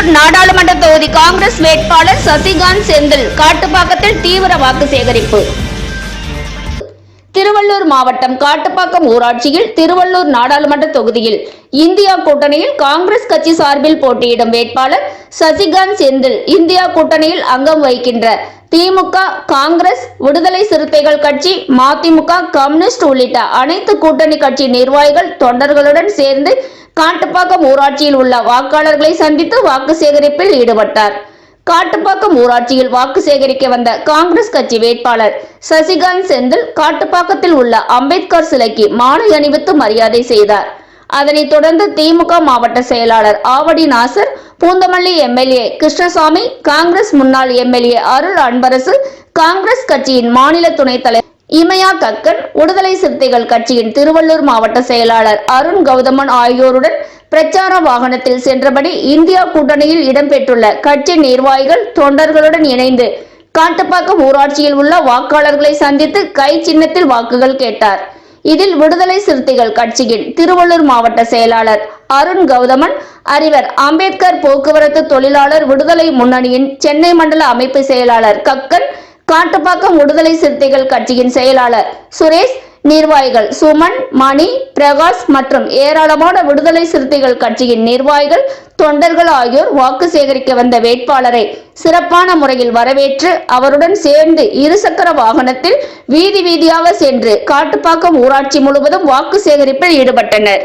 திருச்செந்தூர் நாடாளுமன்ற தொகுதி காங்கிரஸ் வேட்பாளர் சசிகாந்த் செந்தில் காட்டுப்பாக்கத்தில் தீவிர வாக்கு சேகரிப்பு. திருவள்ளூர் மாவட்டம் காட்டுப்பாக்கம் ஊராட்சியில் திருவள்ளூர் நாடாளுமன்ற தொகுதியில் இந்தியா கூட்டணியில் காங்கிரஸ் கட்சி சார்பில் போட்டியிடும் வேட்பாளர் சசிகாந்த் செந்தில் இந்தியா கூட்டணியில் அங்கம் வகிக்கின்ற திமுக காங்கிரஸ் விடுதலை சிறுத்தைகள் கட்சி மதிமுக கம்யூனிஸ்ட் உள்ளிட்ட அனைத்து கூட்டணி கட்சி நிர்வாகிகள் தொண்டர்களுடன் சேர்ந்து காட்டுப்பாக்கம் ஊராட்சியில் உள்ள வாக்காளர்களை சந்தித்து வாக்கு சேகரிப்பில் ஈடுபட்டார். காட்டுப்பாக்கம் ஊராட்சியில் வாக்கு சேகரிக்க வந்த காங்கிரஸ் கட்சி வேட்பாளர் சசிகாந்த் செந்தில் காட்டுப்பாக்கத்தில் உள்ள அம்பேத்கர் சிலைக்கு மாலை அணிவித்து மரியாதை செய்தார். அதனைத் தொடர்ந்து திமுக மாவட்ட செயலாளர் ஆவடி நாசர் பூந்தமல்லி எம்எல்ஏ கிருஷ்ணசாமி காங்கிரஸ் முன்னாள் எம்எல்ஏ அருள் அன்பரசு காங்கிரஸ் கட்சியின் மாநில துணைத் தலைவர் இமயா கக்கன் விடுதலை சிறுத்தைகள் கட்சியின் திருவள்ளூர் மாவட்ட செயலாளர் அருண் கௌதமன் ஆகியோருடன் பிரச்சார வாகனத்தில் சென்றபடி இந்தியா கூட்டணியில் இடம்பெற்றுள்ள கட்சி நிர்வாகிகள் தொண்டர்களுடன் இணைந்து காட்டுப்பாக்கம் ஊராட்சியில் உள்ள வாக்காளர்களை சந்தித்து கை சின்னத்தில் வாக்குகள் கேட்டார். இதில் விடுதலை சிறுத்தைகள் கட்சியின் திருவள்ளூர் மாவட்ட செயலாளர் அருண் கௌதமன் அறிவர் அம்பேத்கர் போக்குவரத்து தொழிலாளர் விடுதலை முன்னணியின் சென்னை மண்டல அமைப்பு செயலாளர் கக்கன் காட்டுப்பாக்கம் விடுதலை சிறுத்தைகள் கட்சியின் செயலாளர் சுரேஷ் நிர்வாகிகள் சுமன் மணி பிரகாஷ் மற்றும் ஏராளமான விடுதலை சிறுத்தைகள் கட்சியின் நிர்வாகிகள் தொண்டர்கள் ஆகியோர் வாக்கு சேகரிக்க வந்த வேட்பாளரை சிறப்பான முறையில் வரவேற்று அவருடன் சேர்ந்து இருசக்கர வாகனத்தில் வீதி வீதியாக சென்று காட்டுப்பாக்கம் ஊராட்சி முழுவதும் வாக்கு சேகரிப்பில் ஈடுபட்டனர்.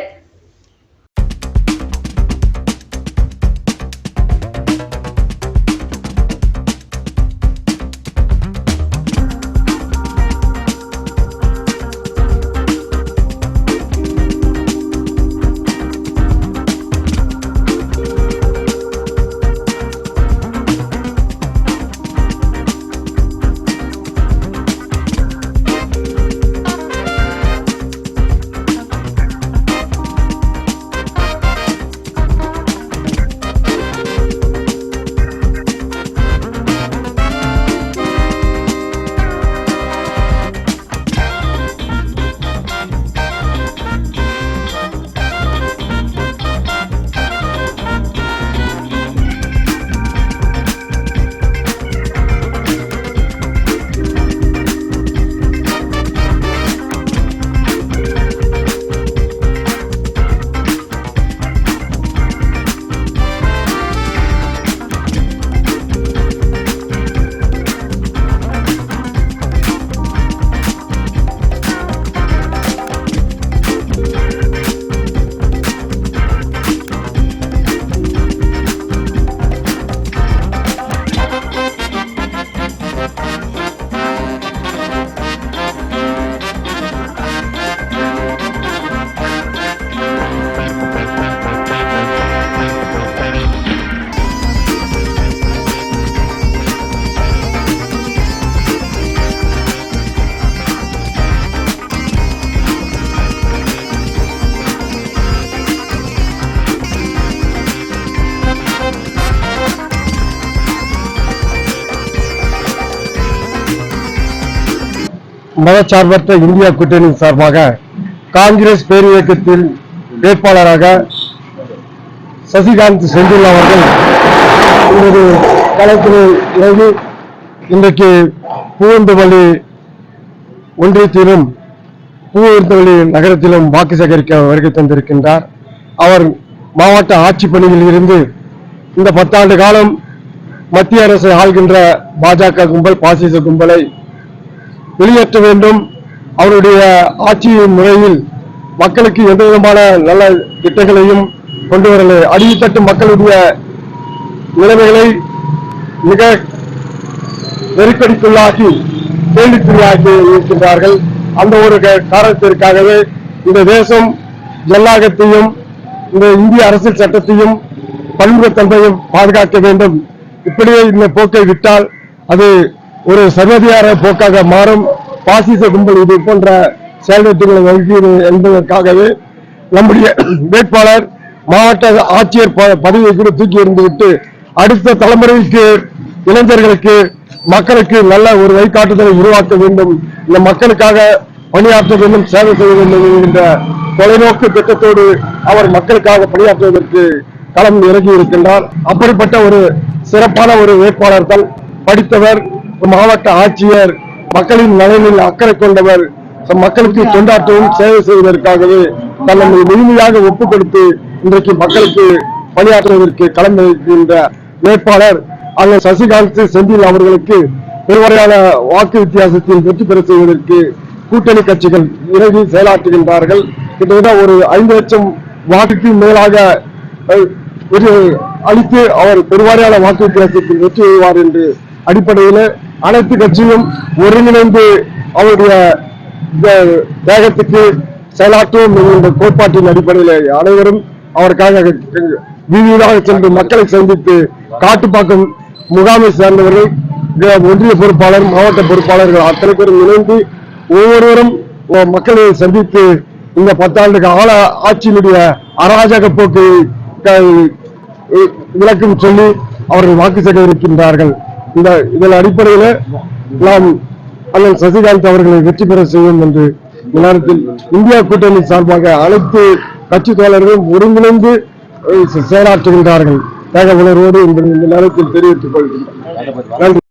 மதச்சார்பற்ற இந்தியா கூட்டணி சார்பாக காங்கிரஸ் பேரியக்கத்தில் வேட்பாளராக சசிகாந்த் செந்தில் அவர்கள் ஒரு களத்தில் இறங்கி இன்றைக்கு பூவந்தவள்ளி ஒன்றியத்திலும் பூவந்தவள்ளி நகரத்திலும் வாக்கு சேகரிக்க வருகை தந்திருக்கின்றார். அவர் மாவட்ட ஆட்சி பணியில் இருந்து இந்த பத்தாண்டு காலம் மத்திய அரசை ஆள்கின்ற பாஜக கும்பல் பாசிச கும்பலை வெளியேற்ற வேண்டும். அவருடைய ஆட்சி முறையில் மக்களுக்கு எந்த விதமான நல்ல திட்டங்களையும் கொண்டு வரல. அடித்தட்டு மக்களுடைய நிலைமைகளை மிக நெருக்கடிக்குள்ளாக்கி கேள்விக்குள்ளாக்கி இருக்கின்றார்கள். அந்த ஒரு காரணத்திற்காகவே இந்த தேசம் ஜல்லாகத்தையும் இந்த இந்திய அரசியல் சட்டத்தையும் பன்முகத்தன்மையும் பாதுகாக்க வேண்டும். இப்படியே இந்த போக்கை விட்டால் அது ஒரு சர்வதிகார போக்காக மாறும். பாசிச கும்பல் இது போன்ற செயல்திட்டங்களை வகிக்கிறது என்பதற்காகவே நம்முடைய வேட்பாளர் மாவட்ட ஆட்சியர் ப- பதவியை கூட தூக்கி இருந்துவிட்டு அடுத்த தலைமுறைக்கு இளைஞர்களுக்கு மக்களுக்கு நல்ல ஒரு வழிகாட்டுதலை உருவாக்க வேண்டும். இந்த மக்களுக்காக பணியாற்ற வேண்டும் சேவை செய்ய வேண்டும் என்கின்ற தொலைநோக்கு திட்டத்தோடு அவர் மக்களுக்காக பணியாற்றுவதற்கு களம் இறங்கி இருக்கின்றார் அப்படிப்பட்ட ஒரு சிறப்பான ஒரு வேட்பாளர் தான் படித்தவர் மாவட்ட ஆட்சியர் மக்களின் நலனில் அக்கறை கொண்டவர் மக்களுக்கு தொண்டாற்றவும் சேவை செய்வதற்காகவே தன்னை முழுமையாக ஒப்புக் கொடுத்து இன்றைக்கு மக்களுக்கு பணியாற்றுவதற்கு களம் இருக்கின்ற வேட்பாளர் அண்ணன் சசிகாந்த் செந்தில் அவர்களுக்கு பெருவரையான வாக்கு வித்தியாசத்தில் வெற்றி பெற செய்வதற்கு கூட்டணி கட்சிகள் இறங்கி செயலாற்றுகின்றார்கள். கிட்டத்தட்ட ஒரு ஐந்து லட்சம் வாக்குக்கு மேலாக ஒரு அளித்து அவர் பெருவாரியான வாக்கு வித்தியாசத்தில் வெற்றி பெறுவார் என்று அடிப்படையில் அனைத்து கட்சியும் ஒருங்கிணைந்து அவருடைய இந்த வேகத்துக்கு செயலாற்றுவோம் என்கின்ற கோட்பாட்டின் அடிப்படையில் அனைவரும் அவருக்காக வீதியாக சென்று மக்களை சந்தித்து காட்டுப்பாக்கம் முகாமை சேர்ந்தவர்கள் ஒன்றிய பொறுப்பாளர் மாவட்ட பொறுப்பாளர்கள் அத்தனை பேரும் இணைந்து ஒவ்வொருவரும் மக்களை சந்தித்து இந்த பத்தாண்டு கால ஆட்சியினுடைய அராஜக போக்கை விளக்கம் சொல்லி அவர்கள் வாக்கு சேகரிக்கின்றார்கள். இந்த இதன் அடிப்படையில் நாம் அண்ணன் சசிகாந்த் அவர்களை வெற்றி பெற செய்வோம் என்று இந்த நேரத்தில் இந்தியா கூட்டணி சார்பாக அனைத்து கட்சி தோழர்களும் ஒருங்கிணைந்து செயலாற்றுகின்றார்கள். தேக உணர்வோடு இந்த இந்த நேரத்தில் தெரிவித்துக் கொள்கின்றனர் நன்றி.